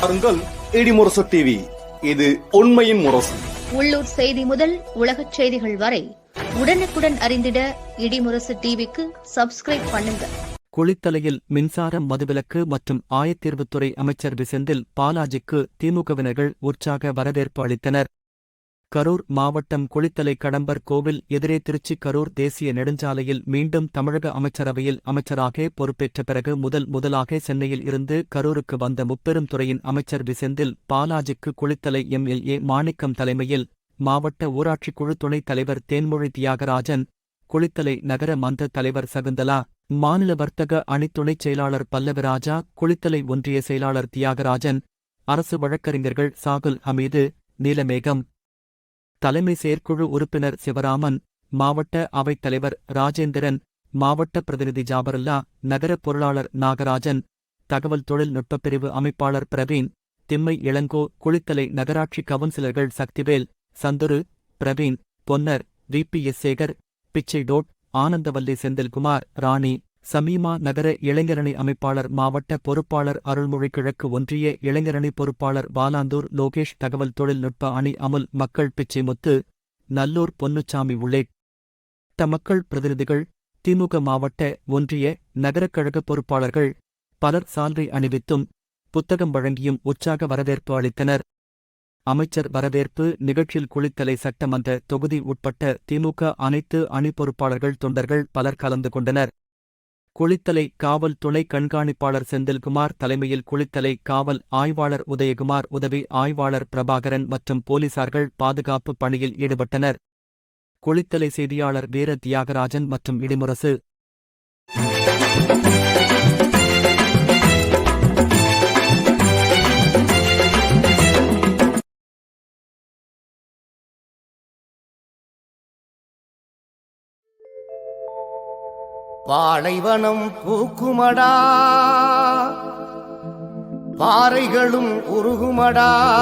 பாருங்கள் இடிமுரசு டிவி இது உண்மையின் முரசு. உள்ளூர் செய்தி முதல் உலகச் செய்திகள் வரை உடனுக்குடன் அறிந்திட இடிமுரசு டிவிக்கு சப்ஸ்கிரைப் பண்ணுங்க. குளித்தலையில் மின்சாரம் மதுவிலக்கு மற்றும் ஆயத்தீர்வுத்துறை அமைச்சர் விசெந்தில் பாலாஜிக்கு திமுகவினர்கள் உற்சாக வரவேற்பு அளித்தனர். கரூர் மாவட்டம் குளித்தலை கடம்பர் கோவில் எதிரே திருச்சி கரூர் தேசிய நெடுஞ்சாலையில் மீண்டும் தமிழக அமைச்சரவையில் அமைச்சராக பொறுப்பேற்ற பிறகு முதல் முதலாக சென்னையில் இருந்து கரூருக்கு வந்த முப்பெரும் துறையின் அமைச்சர் விசெந்தில் பாலாஜிக்கு குளித்தலை எம்எல்ஏ மாணிக்கம் தலைமையில் மாவட்ட ஊராட்சி குழு துணைத் தலைவர் தேன்மொழி தியாகராஜன் குளித்தலை நகர மன்ற தலைவர் சகுந்தலா மாநில வர்த்தக அணித்துணைச் செயலாளர் பல்லவராஜா குளித்தலை ஒன்றிய செயலாளர் தியாகராஜன் அரசு வழக்கறிஞர்கள் சாகுல் ஹமீது நீலமேகம் தலைமை செயற்குழு உறுப்பினர் சிவராமன் மாவட்ட அவைத் தலைவர் ராஜேந்திரன் மாவட்ட பிரதிநிதி ஜாபரல்லா நகர பொருளாளர் நாகராஜன் தகவல் தொழில்நுட்பப் பிரிவு அமைப்பாளர் பிரவீன் திம்மை இளங்கோ குளித்தலை நகராட்சி கவுன்சிலர்கள் Sakthivel Chandru Praveen Ponnar V P S Sekar Pichai டோட் ஆனந்தவல்லி செந்தில்குமார் ராணி சமீமா நகர இளைஞரணி அமைப்பாளர் மாவட்ட பொறுப்பாளர் அருள்மொழி கிழக்கு ஒன்றிய இளைஞரணி பொறுப்பாளர் பாலாந்தூர் லோகேஷ் தகவல் தொழில்நுட்ப அணி அமுல் மக்கள் பிச்சைமுத்து நல்லூர் பொன்னுச்சாமி உள்ளிட்ட மக்கள் பிரதிநிதிகள் திமுக மாவட்ட ஒன்றிய நகரக் கழக பொறுப்பாளர்கள் பலர் சால்வை அணிவித்தும் புத்தகம் வழங்கியும் உற்சாக வரவேற்பு அளித்தனர். அமைச்சர் வரவேற்பு நிகழ்ச்சியில் குளித்தலை சட்டமன்ற தொகுதி உட்பட்ட திமுக அனைத்து அணி பொறுப்பாளர்கள் தொண்டர்கள் பலர் கலந்து கொண்டனர். குளித்தலை காவல் துணை கண்காணிப்பாளர் செந்தில்குமார் தலைமையில் குளித்தலை காவல் ஆய்வாளர் உதயகுமார் உதவி ஆய்வாளர் பிரபாகரன் மற்றும் போலீசார்கள் பாதுகாப்பு பணியில் ஈடுபட்டனர். குளித்தலை செய்தியாளர் வீர தியாகராஜன் மற்றும் இடிமுரசு. பாலைவனம் பூக்குமடா. பாறைகளும் உருகுமடா.